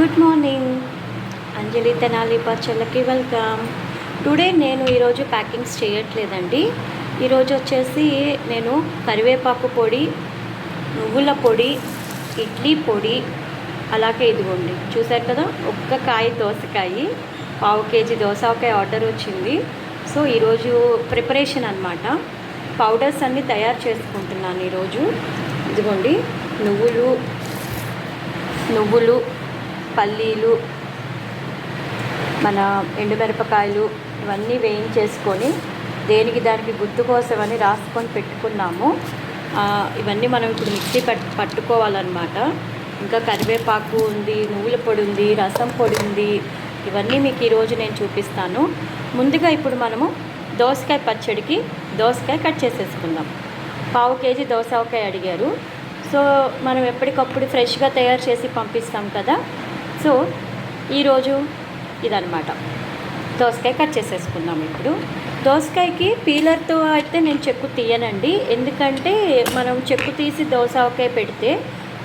Good morning అంజలి తెనాలి పచ్చళ్ళకి welcome today నేను ఈరోజు ప్యాకింగ్స్ చేయట్లేదండి. ఈరోజు వచ్చేసి నేను కరివేపాకు పొడి నువ్వుల పొడి ఇడ్లీ పొడి అలాగే ఇదిగోండి. చూసారు కదా? ఒక్క కాయ దోసకాయ పావు కేజీ దోసకాయ ఆర్డర్ వచ్చింది. సో ఈరోజు ప్రిపరేషన్ అన్నమాట. పౌడర్స్ అన్నీ తయారు చేసుకుంటున్నాను ఈరోజు. ఇదిగోండి. నువ్వులు నువ్వులు పల్లీలు మన ఎండుమిరపకాయలు ఇవన్నీ వేయించేసుకొని దేనికి దానికి గుర్తు అని రాసుకొని పెట్టుకున్నాము. ఇవన్నీ మనం ఇప్పుడు మిక్సీ పట్ పట్టుకోవాలన్నమాట. ఇంకా కరివేపాకు ఉంది నువ్వుల పొడి ఉంది రసం పొడి ఉంది ఇవన్నీ మీకు ఈరోజు నేను చూపిస్తాను. ముందుగా ఇప్పుడు మనము దోసకాయ పచ్చడికి దోసకాయ కట్ చేసేసుకుందాం. పావు కేజీ దోసకాయ అడిగారు. సో మనం ఎప్పటికప్పుడు ఫ్రెష్గా తయారు చేసి పంపిస్తాం కదా సో ఈరోజు ఇదనమాట దోసకాయ కట్ చేసేసుకుందాం ఇప్పుడు. దోసకాయకి పీలర్తో అయితే నేను చెక్కు తీయనండి. ఎందుకంటే మనం చెక్కు తీసి దోసకాయ పెడితే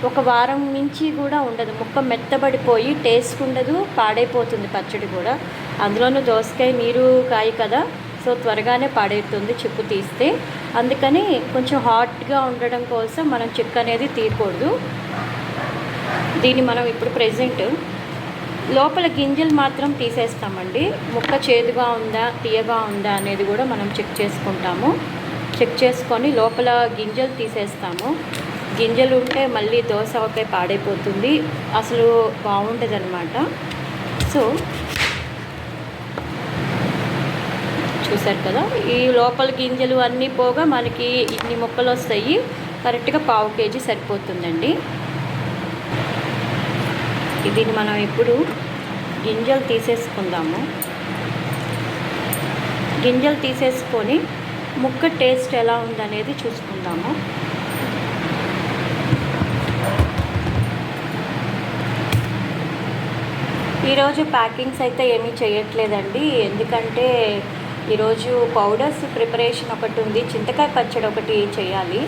ఒక వారం నుంచి కూడా ఉండదు. ముక్క మెత్తబడిపోయి టేస్ట్ ఉండదు పాడైపోతుంది పచ్చడి కూడా. అందులోనూ దోసకాయ నీరు కాయ కదా సో త్వరగానే పాడైతుంది చెక్కు తీస్తే. అందుకని కొంచెం హాట్గా ఉండడం కోసం మనం చెక్కు అనేది తీయకూడదు. దీన్ని మనం ఇప్పుడు ప్రెజెంట్ లోపల గింజలు మాత్రం తీసేస్తామండి. ముక్క చేదుగా ఉందా తీయగా ఉందా అనేది కూడా మనం చెక్ చేసుకుంటాము. చెక్ చేసుకొని లోపల గింజలు తీసేస్తాము. గింజలు ఉంటే మళ్ళీ దోశ ఒకే పాడైపోతుంది. అసలు బాగుంటుంది అనమాట సో చూసారు కదా ఈ లోపల గింజలు అన్నీ పోగా మనకి ఇన్ని ముక్కలు వస్తాయి. కరెక్ట్గా పావు కేజీ సరిపోతుందండి. దీన్ని మనం ఇప్పుడు గింజలు తీసేసుకుందాము. గింజలు తీసేసుకొని ముక్క టేస్ట్ ఎలా ఉందనేది చూసుకుందాము. ఈరోజు ప్యాకింగ్స్ అయితే ఏమీ చేయట్లేదండి. ఎందుకంటే ఈరోజు పౌడర్స్ ప్రిపరేషన్ ఒకటి ఉంది. చింతకాయ పచ్చడి ఒకటి చేయాలి.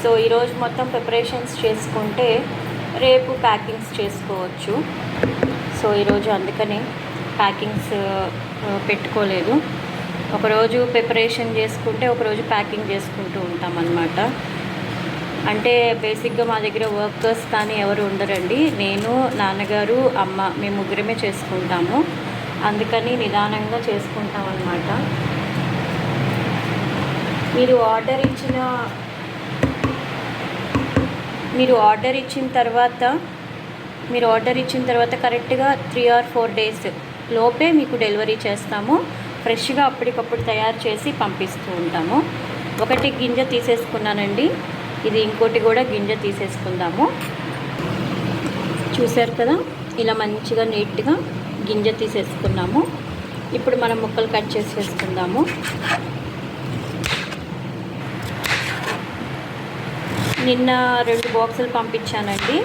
సో ఈరోజు మొత్తం ప్రిపరేషన్స్ చేసుకుంటే రేపు ప్యాకింగ్స్ చేసుకోవచ్చు. సో ఈరోజు అందుకని ప్యాకింగ్స్ పెట్టుకోలేదు. ఒకరోజు ప్రిపరేషన్ చేసుకుంటే ఒకరోజు ప్యాకింగ్ చేసుకుంటూ ఉంటాం అన్నమాట అంటే బేసిక్గా మా దగ్గర వర్కర్స్ కానీ ఎవరు ఉండరండి. నేను నాన్నగారు అమ్మ మేము ముగ్గురమే చేసుకుంటాము. అందుకని నిదానంగా చేసుకుంటాం అన్నమాట మీరు ఆర్డర్ ఇచ్చిన మీరు ఆర్డర్ ఇచ్చిన తర్వాత మీరు ఆర్డర్ ఇచ్చిన తర్వాత కరెక్ట్గా త్రీ ఆర్ ఫోర్ డేస్ లోపే మీకు డెలివరీ చేస్తాము. ఫ్రెష్గా అప్పటికప్పుడు తయారు చేసి పంపిస్తూ ఉంటాము. ఒకటి గింజ తీసేసుకున్నానండి. ఇది ఇంకోటి కూడా గింజ తీసేసుకుందాము. చూశారు కదా? ఇలా మంచిగా నీట్గా గింజ తీసేసుకున్నాము. ఇప్పుడు మనం ముక్కలు కట్ చేసేసుకుందాము నిన్న రెండు బాక్సులు పంపించానండి.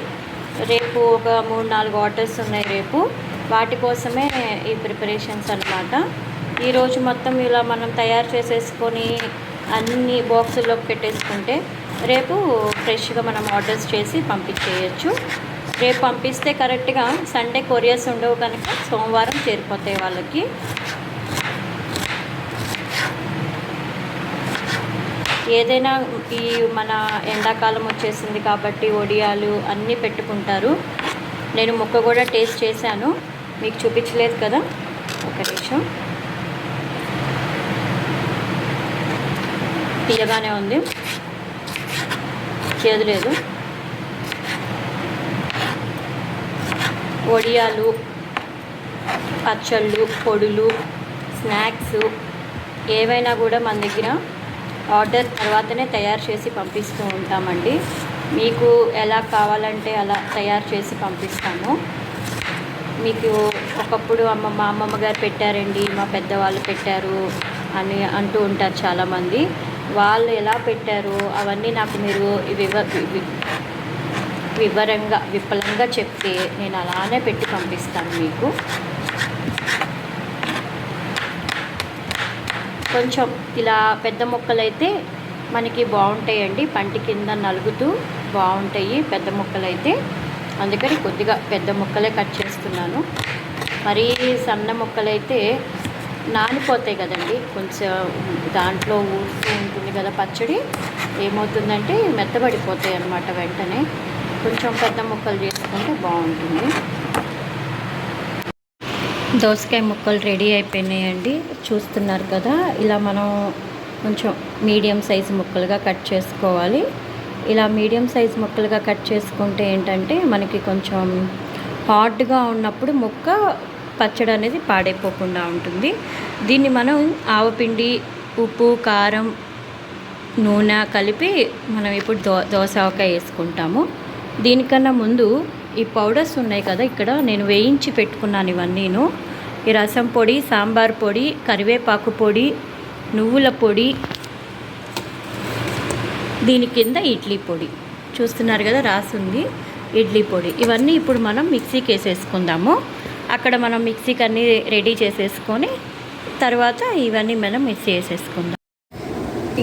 రేపు ఒక మూడు నాలుగు ఆర్డర్స్ ఉన్నాయి రేపు. వాటి కోసమే ఈ ప్రిపరేషన్స్ అనమాట ఈరోజు మొత్తం ఇలా మనం తయారు చేసేసుకొని అన్ని బాక్సుల్లోకి పెట్టేసుకుంటే రేపు ఫ్రెష్గా మనం ఆర్డర్స్ చేసి పంపించేయచ్చు. రేపు పంపిస్తే కరెక్ట్గా సండే కొరియర్స్ ఉండవు కనుక సోమవారం చేరిపోతాయి వాళ్ళకి. ఏదైనా ఈ మన ఎండాకాలం వచ్చేసింది కాబట్టి వడియాలు అన్నీ పెట్టుకుంటారు. నేను ముక్క కూడా టేస్ట్ చేశాను. మీకు చూపించలేదు కదా? ఒక నిమిషం. తీయగానే ఉంది. చేదు లేదు. వడియాలు పచ్చళ్ళు పొడులు స్నాక్స్ ఏవైనా కూడా మన దగ్గర ఆర్డర్ తర్వాతనే తయారు చేసి పంపిస్తూ ఉంటామండి. మీకు ఎలా కావాలంటే అలా తయారు చేసి పంపిస్తాము. మీకు ఒకప్పుడు అమ్మ మా అమ్మమ్మ గారు పెట్టారండి మా పెద్దవాళ్ళు పెట్టారు అని అంటూ ఉంటారు చాలామంది. వాళ్ళు ఎలా పెట్టారు అవన్నీ నాకు మీరు వివ వి- వివరంగా విఫలంగా చెప్తే నేను అలానే పెట్టి పంపిస్తాను మీకు. కొంచెం ఇలా పెద్ద మొక్కలైతే మనకి బాగుంటాయండి. పంటి కింద నలుగుతూ బాగుంటాయి పెద్ద మొక్కలైతే. అందుకని కొద్దిగా పెద్ద మొక్కలే కట్ చేస్తున్నాను. మరీ సన్న మొక్కలైతే నానిపోతాయి కదండి. కొంచెం దాంట్లో ఊరుతూ ఉంటుంది కదా పచ్చడి. ఏమవుతుందంటే మెత్తబడిపోతాయి అన్నమాట వెంటనే. కొంచెం పెద్ద ముక్కలు చేసుకుంటే బాగుంటుంది. దోసకాయ ముక్కలు రెడీ అయిపోయినాయండి. చూస్తున్నారు కదా ఇలా మనం కొంచెం మీడియం సైజు ముక్కలుగా కట్ చేసుకోవాలి. ఇలా మీడియం సైజు ముక్కలుగా కట్ చేసుకుంటే ఏంటంటే మనకి కొంచెం హార్డ్గా ఉన్నప్పుడు ముక్క పచ్చడి అనేది పాడైపోకుండా ఉంటుంది. దీన్ని మనం ఆవపిండి ఉప్పు కారం నూనె కలిపి మనం ఇప్పుడు దో దోసకాయ వేసుకుంటాము. దీనికన్నా ముందు ఈ పౌడర్స్ ఉన్నాయి కదా ఇక్కడ నేను వేయించి పెట్టుకున్నాను ఇవన్నీను. ఈ రసం పొడి సాంబార్ పొడి కరివేపాకు పొడి నువ్వుల పొడి దీని కింద ఇడ్లీ పొడి. చూస్తున్నారు కదా రాసుంది ఇడ్లీ పొడి. ఇవన్నీ ఇప్పుడు మనం మిక్సీకి వేసేసుకుందాము. అక్కడ మనం మిక్సీకి అన్నీ రెడీ చేసేసుకొని తర్వాత ఇవన్నీ మనం మిక్సీ వేసేసుకుందాం.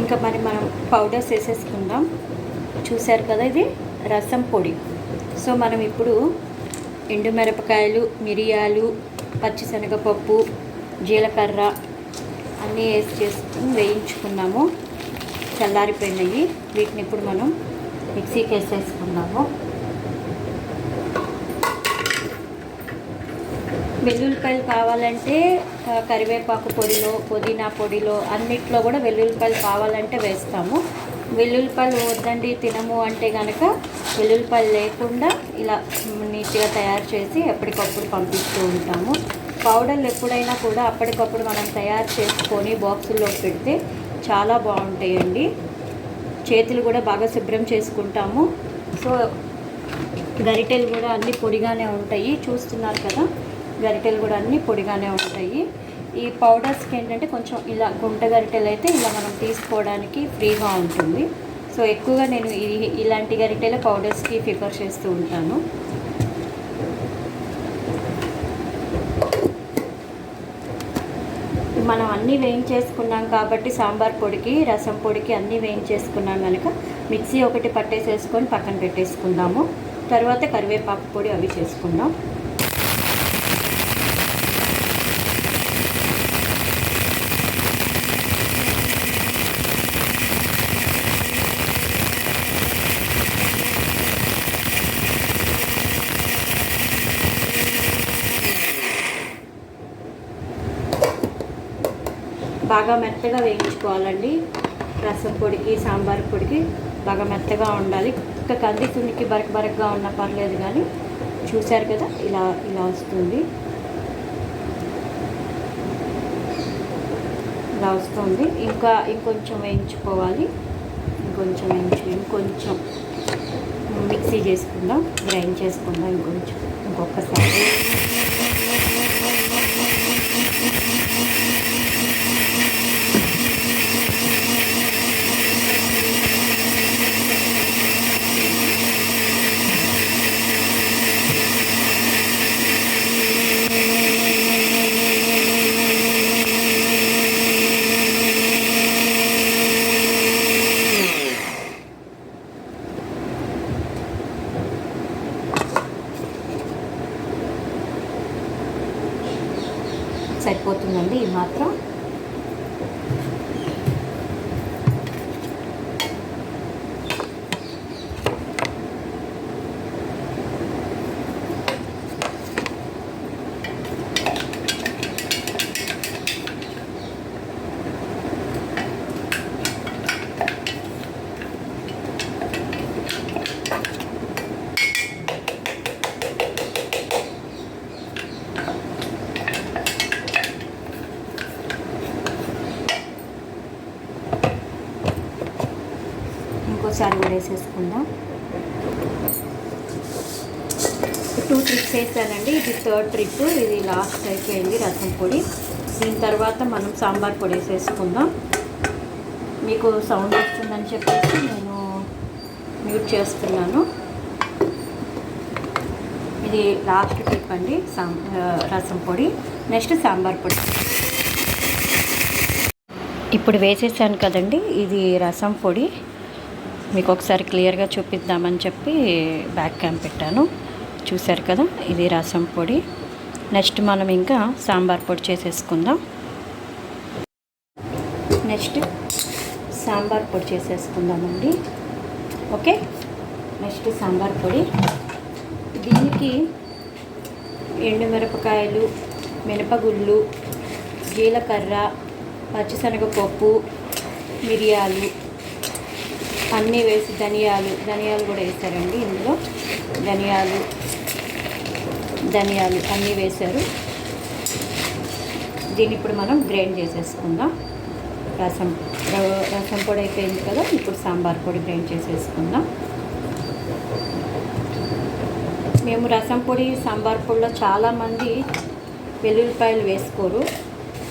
ఇంకా మరి మనం పౌడర్స్ వేసేసుకుందాం. చూశారు కదా ఇది? రసం పొడి. సో మనం ఇప్పుడు ఎండుమిరపకాయలు మిరియాలు పచ్చిశనగపప్పు జీలకర్ర అన్నీ వేసి చేసుకుని వేయించుకున్నాము. చల్లారిపోయినాయి. వీటిని ఇప్పుడు మనం మిక్సీకి వేసేసుకున్నాము వెల్లుల్లిపాయలు కావాలంటే కరివేపాకు పొడిలో పుదీనా పొడిలో అన్నిట్లో కూడా వెల్లుల్లిపాయలు కావాలంటే వేస్తాము. వెల్లుల్లిపాయలు వద్దండి తినము అంటే కనుక వెల్లుల్లిపాయలు లేకుండా ఇలా నీట్గా తయారు చేసి ఎప్పటికప్పుడు పంపిస్తూ ఉంటాము. పౌడర్లు ఎప్పుడైనా కూడా అప్పటికప్పుడు మనం తయారు చేసుకొని బాక్సుల్లో పెడితే చాలా బాగుంటాయండి. చేతులు కూడా బాగా శుభ్రం చేసుకుంటాము. సో గరిటెలు కూడా అన్నీ పొడిగానే ఉంటాయి. చూస్తున్నారు కదా గరిటెలు కూడా అన్నీ పొడిగానే ఉంటాయి. ఈ పౌడర్స్కి ఏంటంటే కొంచెం ఇలా గుంట గరిటెలు అయితే ఇలా మనం తీసుకోవడానికి ఫ్రీగా ఉంటుంది. సో ఎక్కువగా నేను ఈ ఇలాంటి గరిటెల పౌడర్స్కి ప్రిఫర్ చేస్తూ ఉంటాను. మనం అన్నీ వేయించేసుకున్నాం కాబట్టి సాంబార్ పొడికి రసం పొడికి అన్నీ వేయించేసుకున్నాం కనుక మిక్సీ ఒకటి పట్టేసేసుకొని పక్కన పెట్టేసుకుందాము. తర్వాత కరివేపాకు పొడి అవి చేసుకుందాం. బాగా మెత్తగా వేయించుకోవాలండి. రసం పొడికి సాంబార్ పొడికి బాగా మెత్తగా ఉండాలి. ఇంకా కంది తునికి బరక బరకగా ఉన్నా పర్లేదు కానీ చూశారు కదా ఇలా ఇలా వస్తుంది. ఇలా వస్తుంది. ఇంకా ఇంకొంచెం వేయించుకోవాలి. ఇంకొంచెం వేయించు ఇంకొంచెం మిక్సీ చేసుకుందాం గ్రైండ్ చేసుకుందాం ఇంకొంచెం. ఇంకొకసారి సరిపోతుందండి ఈ మాత్రం ఇంకోసారి కూడా వేసేసుకుందాం. టూ ట్రిప్స్ వేసానండి. ఇది థర్డ్ ట్రిప్ ఇది లాస్ట్ అయిపోయింది రసం పొడి. దీని తర్వాత మనం సాంబార్ పొడి వేసేసుకుందాం. మీకు సౌండ్ వస్తుందని చెప్పేసి నేను మ్యూట్ చేస్తున్నాను. ఇది లాస్ట్ ట్రిప్ అండి సాం రసం పొడి. నెక్స్ట్ సాంబార్ పొడి. ఇప్పుడు వేసేసాను కదండి. ఇది రసం పొడి. మీకు ఒకసారి క్లియర్గా చూపిద్దామని చెప్పి బ్యాక్ క్యామ్ పెట్టాను. చూశారు కదా ఇది రసం పొడి. నెక్స్ట్ మనం ఇంకా సాంబార్ పొడి చేసేసుకుందాం. నెక్స్ట్ సాంబార్ పొడి చేసేసుకుందామండి. ఓకే? నెక్స్ట్ సాంబార్ పొడి. దీనికి ఎండుమిరపకాయలు మినపగుళ్ళు జీలకర్ర పచ్చిశనగపప్పు మిరియాలు అన్నీ వేసి ధనియాలు ధనియాలు కూడా వేసారండి ఇందులో. ధనియాలు ధనియాలు అన్నీ వేశారు దీన్ని ఇప్పుడు మనం గ్రైండ్ చేసేసుకుందాం. రసం రసం పొడి అయిపోయింది కదా ఇప్పుడు సాంబార్ పొడి గ్రైండ్ చేసేసుకుందాం. మేము రసం పొడి సాంబార్ పొడిలో చాలామంది వెల్లుల్లిపాయలు వేసుకోరు.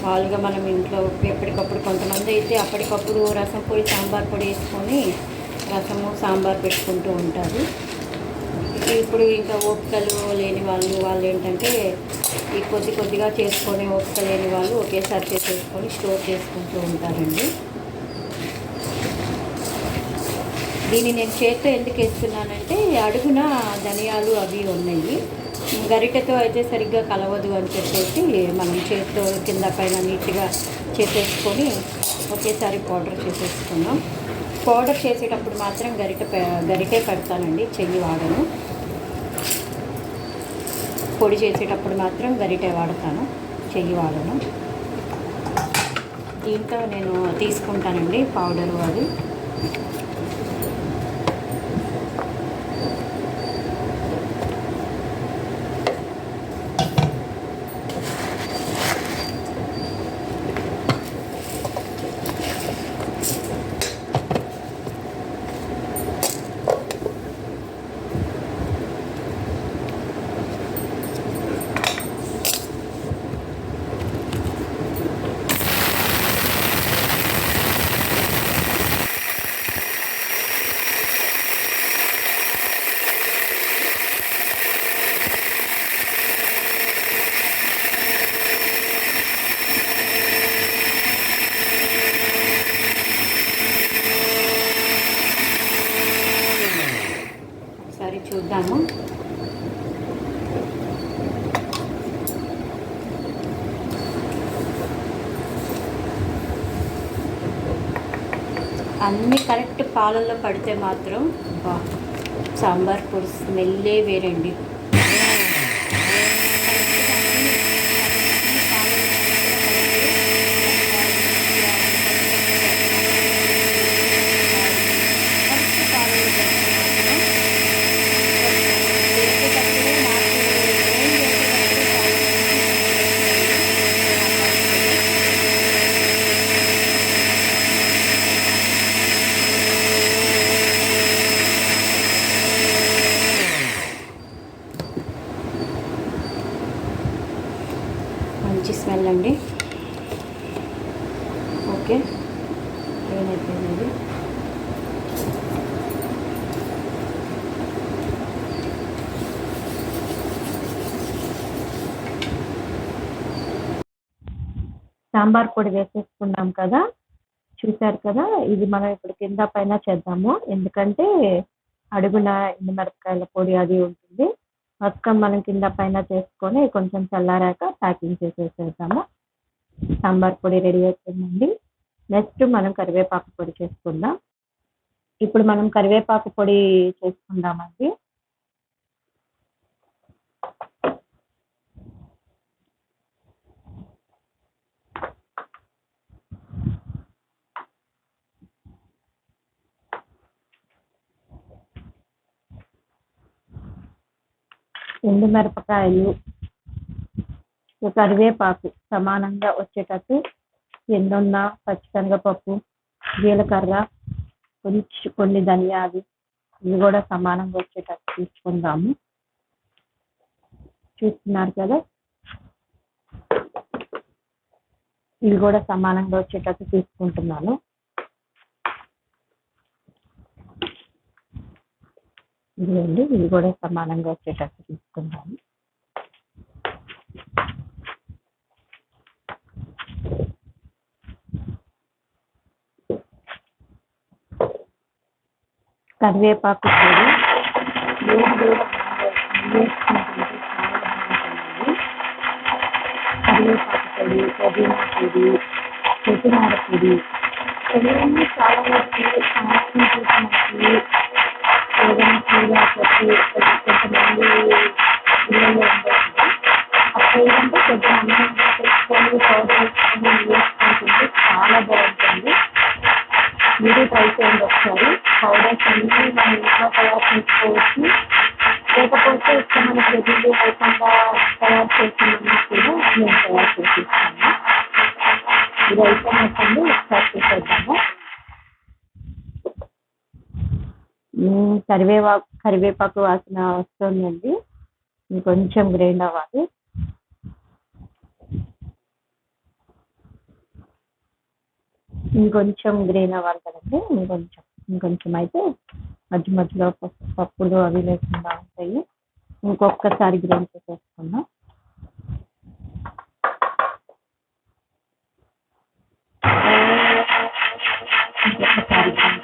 మామూలుగా మనం ఇంట్లో ఎప్పటికప్పుడు కొంతమంది అయితే అప్పటికప్పుడు రసం పొడి సాంబార్ పొడి వేసుకొని రసము సాంబార్ పెట్టుకుంటూ ఉంటారు. ఇప్పుడు ఇంకా ఓపికలు లేని వాళ్ళు వాళ్ళు ఏంటంటే ఈ కొద్ది కొద్దిగా చేసుకొని ఓపిక లేని వాళ్ళు ఒకేసారి చేసేసుకొని స్టోర్ చేసుకుంటూ ఉంటారండి. దీన్ని నేను చేత్తో ఎందుకు వేస్తున్నానంటే అడుగున ధనియాలు అవి ఉన్నాయి. గరిటెతో అయితే సరిగ్గా కలవదు అని చెప్పేసి మనం చేతితో కింద పైన నీట్గా చేసేసుకొని ఒకేసారి పౌడర్ చేసేసుకున్నాం పౌడర్ చేసేటప్పుడు మాత్రం గరిట పె- పెడతానండి చెయ్యి వాడను. పొడి చేసేటప్పుడు మాత్రం గరిటే వాడతాను చెయ్యి వాడను. దీంతో నేను తీసుకుంటానండి పౌడరు అది ఒకసారి చూద్దాము అన్నీ కరెక్ట్ పాలల్లో పడితే మాత్రం సాంబార్ పొడి స్మెల్లే వేరండి మంచి స్మెల్ అండి ఓకే ఏమైపోయింది సాంబార్ పొడి వేసేసుకున్నాం కదా చూశారు కదా ఇది మనం ఇప్పుడు కింద పైన చేద్దాము. ఎందుకంటే అడుగున ఎండుమిరపకాయల పొడి అది ఉంటుంది. మొత్తం మనం కింద పైన చేసుకొని కొంచెం చల్లారాక ప్యాకింగ్ చేసేసేద్దాము. సాంబార్ పొడి రెడీ అవుతుందండి నెక్స్ట్ మనం కరివేపాకు పొడి చేసుకుందాం. ఇప్పుడు మనం కరివేపాకు పొడి చేసుకుందామండి. ఎండుమిరపకాయలు కరివేపాకు సమానంగా వచ్చేటట్టు ఎండున్న పచ్చిశనగపప్పు జీలకర్ర కొంచెం కొన్ని ధనియాలు ఇవి కూడా సమానంగా వచ్చేటట్టు తీసుకుందాము. చూస్తున్నారు కదా? ఇవి కూడా సమానంగా వచ్చేటట్టు తీసుకుంటున్నాను. ఇదిగోండి ఇది కూడా సమానంగా వచ్చేటట్టు తీసుకుందాము. కరివేపాకు పొడి కరివేపాకు పొడి పుదీనా పొడి కొత్తిమీర పొడి ఇవన్నీ చాలా వరకు సాయంత్రం ఉండదు అప్పుడు ఏంటంటే కొంచెం అన్నం తెచ్చుకొని పౌడర్ వేసుకొని వేసుకుంటుంటే చాలా బాగుంటుంది మీరు ట్రై చేయండి ఒకసారి పౌడర్స్ అన్నీ మనం ఇంట్లో తయారు చేసుకోవచ్చు లేకపోతే ఇక్కడ మన ప్రతిదీ లేకుండా తయారు చేసిన కూడా నేను తయారు చేసి ఇస్తాను ఇది అయిపోయినట్టండి ఒకసారి చూసేద్దాము మ్మ్, కరివేపాకు కరివేపాకు వాసన వస్తుందండి. ఇంకొంచెం గ్రైండ్ అవ్వాలి. ఇంకొంచెం గ్రీన్ అవ్వాలి కదండి. ఇంకొంచెం ఇంకొంచెం అయితే మధ్య మధ్యలో పప్పు పప్పులు అవి లేకుండా ఉంటాయి. ఇంకొకసారి గ్రైండ్ చేసేసుకుందాం. ఇంకొకసారి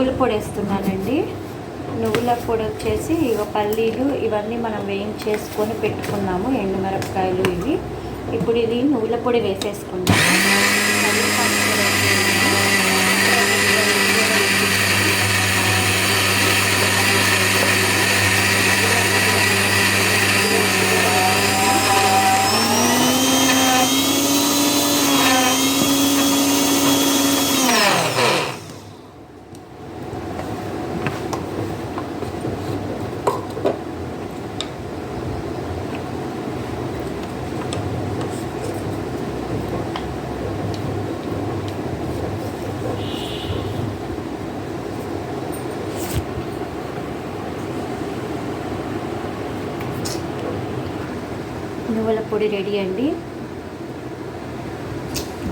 నువ్వుల పొడి వేస్తున్నానండి. నువ్వుల పొడి వచ్చేసి ఇక పల్లీలు ఇవన్నీ మనం వేయించేసుకొని పెట్టుకున్నాము ఎండుమిరపకాయలు ఇవి. ఇప్పుడు ఇది నువ్వుల పొడి వేసేసుకుంటాము కరివేపాకు కూడా నువ్వుల పొడి రెడీ అండి.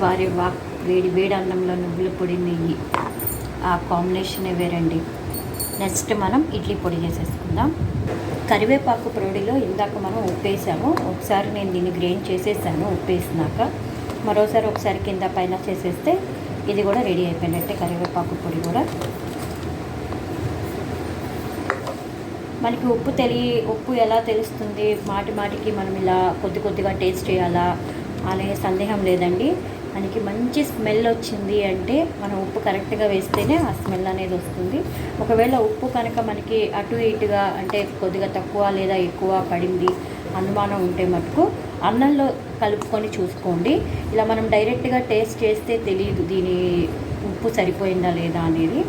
వారి వా వేడి వేడి అన్నంలో నువ్వుల పొడి నెయ్యి. ఆ కాంబినేషనే వేరండి. నెక్స్ట్ మనం ఇడ్లీ పొడి చేసేసుకుందాం. కరివేపాకు పొడిలో ఇందాక మనం ఉప్పేసాము. ఒకసారి నేను దీన్ని గ్రైండ్ చేసేసాను ఉప్పేసినాక. మరోసారి ఒకసారి కింద పైన చేసేస్తే ఇది కూడా రెడీ అయిపోయినట్టే కరివేపాకు పొడి కూడా. మనకి ఉప్పు తెలియ ఉప్పు ఎలా తెలుస్తుంది? మాటి మాటికి మనం ఇలా కొద్ది కొద్దిగా టేస్ట్ చేయాలా? అనే సందేహం లేదండి. మనకి మంచి స్మెల్ వచ్చింది అంటే మనం ఉప్పు కరెక్ట్గా వేస్తేనే ఆ స్మెల్ అనేది వస్తుంది. ఒకవేళ ఉప్పు కనుక మనకి అటు ఇటుగా అంటే కొద్దిగా తక్కువ లేదా ఎక్కువ పడింది అనుమానం ఉంటే మటుకు అన్నంలో కలుపుకొని చూసుకోండి. ఇలా మనం డైరెక్ట్గా టేస్ట్ చేస్తే తెలియదు దీని ఉప్పు సరిపోయిందా లేదా అనేది.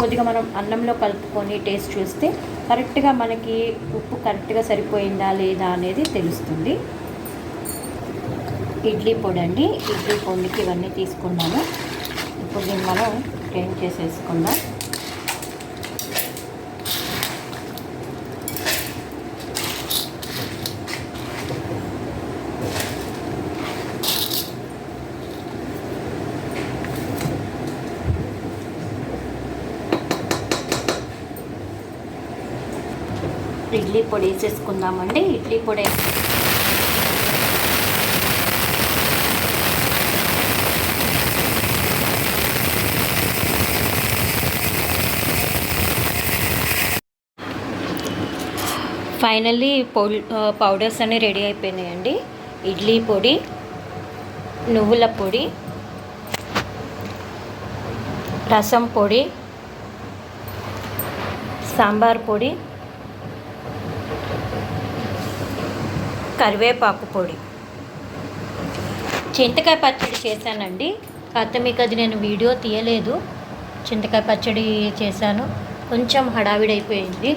కొద్దిగా మనం అన్నంలో కలుపుకొని టేస్ట్ చూస్తే కరెక్ట్గా మనకి ఉప్పు కరెక్ట్గా సరిపోయిందా లేదా అనేది తెలుస్తుంది. ఇడ్లీ పొడి అండి. ఇడ్లీ పొడికి ఇవన్నీ తీసుకున్నాను. ఇప్పుడు దీన్ని మనం గ్రైండ్ చేసేసుకుందాం. ఇడ్లీ పొడి వేసేసుకుందామండి. ఇడ్లీ పొడి ఫైనల్లీ పౌడర్స్ అన్నీ రెడీ అయిపోయినాయండి. ఇడ్లీ పొడి నువ్వుల పొడి రసం పొడి సాంబార్ పొడి కరివేపాకు పొడి. చింతకాయ పచ్చడి చేశానండి. కాకపోతే మీకు అది నేను వీడియో తీయలేదు. చింతకాయ పచ్చడి చేశాను. కొంచెం హడావిడైపోయింది.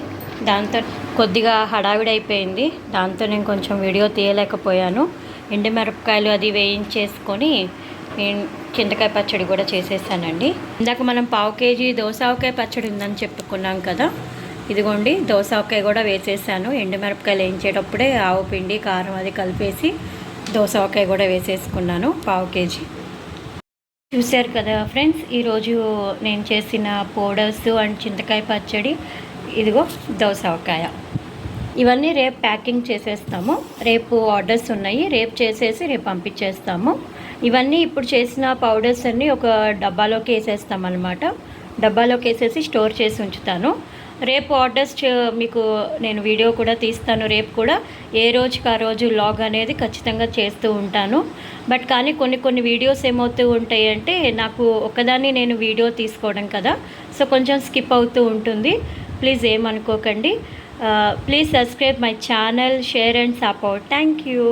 దాంతో కొద్దిగా హడావిడైపోయింది. దాంతో నేను కొంచెం వీడియో తీయలేకపోయాను. ఎండుమిరపకాయలు అది వేయించేసుకొని చింతకాయ పచ్చడి కూడా చేసేసానండి. ఇందాక మనం పావు కేజీ దోసావకాయ పచ్చడి ఉందని చెప్పుకున్నాం కదా. ఇదిగోండి దోసకాయ కూడా వేసేసాను. ఎండుమిరపకాయలు వేయించేటప్పుడే ఆవు పిండి కారం అది కలిపేసి దోసకాయ కూడా వేసేసుకున్నాను పావు కేజీ. చూశారు కదా ఫ్రెండ్స్ ఈరోజు నేను చేసిన పౌడర్స్ అండ్ చింతకాయ పచ్చడి. ఇదిగో దోసకాయ. ఇవన్నీ రేపు ప్యాకింగ్ చేసేస్తాము. రేపు ఆర్డర్స్ ఉన్నాయి రేపు చేసేసి రేపు పంపించేస్తాము. ఇవన్నీ ఇప్పుడు చేసిన పౌడర్స్ అన్నీ ఒక డబ్బాలోకి వేసేస్తాం అనమాట డబ్బాలోకి వేసేసి స్టోర్ చేసి ఉంచుతాను. రేపు ఆర్డర్స్ మీకు నేను వీడియో కూడా తీస్తాను. రేపు కూడా ఏ రోజుకి ఆ రోజు లాగ్ అనేది ఖచ్చితంగా చేస్తూ ఉంటాను. బట్ కానీ కొన్ని కొన్ని వీడియోస్ ఏమవుతూ ఉంటాయి అంటే నాకు ఒకదాన్ని నేను వీడియో తీసుకోవడం కదా. సో కొంచెం స్కిప్ అవుతూ ఉంటుంది. ప్లీజ్ ఏమనుకోకండి. Please subscribe my channel share and support thank you